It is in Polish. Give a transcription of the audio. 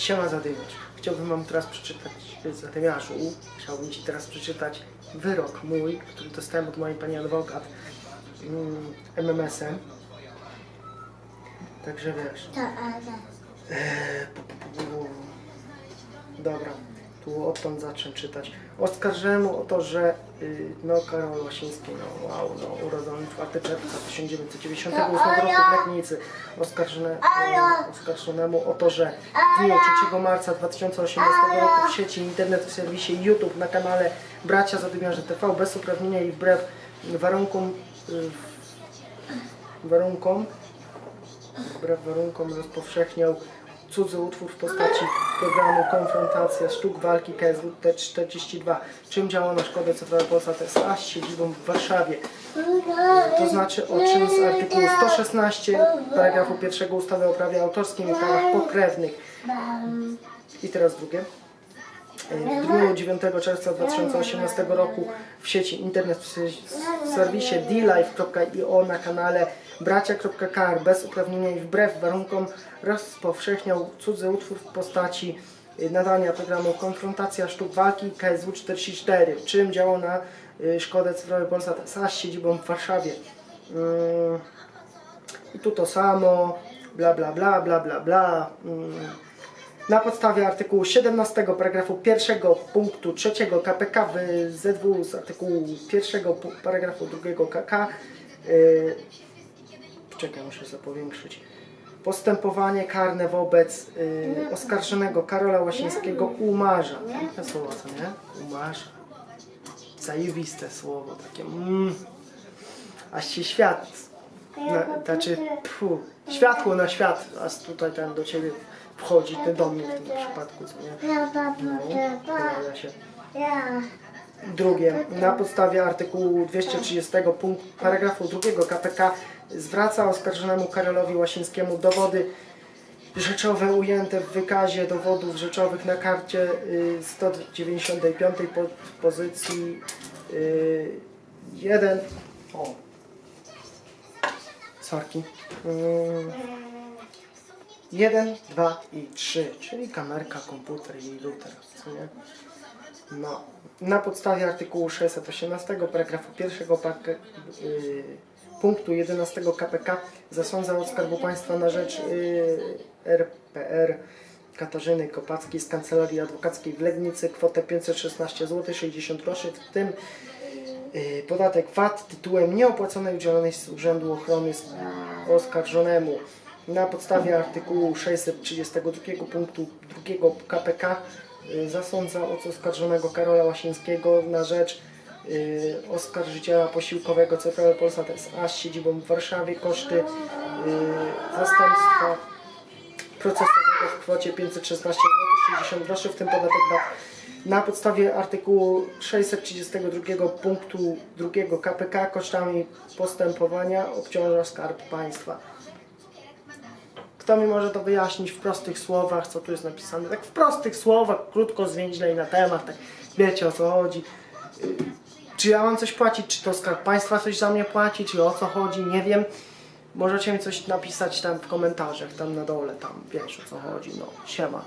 Siema Zadymiarz. Chciałbym wam teraz przeczytać, Zadymiarzu, chciałbym ci teraz przeczytać wyrok mój, który dostałem od mojej pani adwokat mm, MMS-em. Także wiesz. To. Odtąd zacznę czytać. Oskarżyłem mu o to, że y, no Karol Łasiński, no wow, no urodzony 4 czerwca 1998 roku w Legnicy. Oskarżone, oskarżonemu o to, że w dniu 3 marca 2018 roku w sieci internet w serwisie YouTube na kanale Bracia Zadymiarze TV bez uprawnienia i wbrew warunkom y, warunkom wbrew warunkom rozpowszechniał cudzy utwór w postaci programu Konfrontacja Sztuk Walki KSW T42, czym działa na szkodę cyfrowej Polsat S.A. z siedzibą w Warszawie. To znaczy o czym z artykułu 116 paragrafu 1 ustawy o prawie autorskim i prawach pokrewnych. I teraz drugie. W dniu 9 czerwca 2018 roku w sieci internet w serwisie dlive.io na kanale bracia.kr bez uprawnienia i wbrew warunkom rozpowszechniał cudzy utwór w postaci y, nadania programu Konfrontacja Sztuk Walki KSW 44, czym działał na y, szkodę cyfrowej Polsat S.A. z siedzibą w Warszawie. Ym, I tu to samo, bla bla bla bla bla bla. Ym, na podstawie artykułu 17 paragrafu 1 punktu 3 KPK ZW z artykułu 1 pu- paragrafu 2 KK yy, czekaj, muszę sobie powiększyć postępowanie karne wobec yy, oskarżonego Karola Łasińskiego umarza. Piękne słowo, co nie? Umarza. Zajebiste słowo, takie mm, aż się świat na, znaczy, pfu, światło na świat, aż tutaj ten do ciebie wchodzi, ty do mnie w tym przypadku, co nie? No, ja się. Drugie, na podstawie artykułu 230 punkt, paragrafu 2 KPK zwraca oskarżonemu Karolowi Łasińskiemu dowody rzeczowe ujęte w wykazie dowodów rzeczowych na karcie y, 195 po, pozycji y, 1. O. Sorki. Mm. 1, 2 i 3, czyli kamerka, komputer i router, co nie? No, na podstawie artykułu 618 paragrafu 1 pak, y, punktu 11 KPK zasądza od Skarbu Państwa na rzecz y, RPR Katarzyny Kopackiej z Kancelarii Adwokackiej w Legnicy kwotę 516 zł 60 groszy, w tym y, podatek VAT tytułem nieopłaconej udzielonej z Urzędu Ochrony oskarżonemu. Na podstawie artykułu 632 punktu 2 KPK zasądza od oskarżonego Karola Łasińskiego na rzecz y, oskarżyciela posiłkowego Cyfrowy Polsat S.A. z siedzibą w Warszawie koszty y, zastępstwa procesowego w kwocie 516 zł 60 groszy, w tym podatek VAT. Na podstawie artykułu 632 punktu 2 KPK kosztami postępowania obciąża Skarb Państwa. Kto mi może to wyjaśnić w prostych słowach, co tu jest napisane? Tak w prostych słowach, krótko, zwięźle i na temat, tak wiecie o co chodzi. Czy ja mam coś płacić, czy to Skarb Państwa coś za mnie płaci, czy o co chodzi, nie wiem. Możecie mi coś napisać tam w komentarzach, tam na dole, tam wiesz o co chodzi, no siema.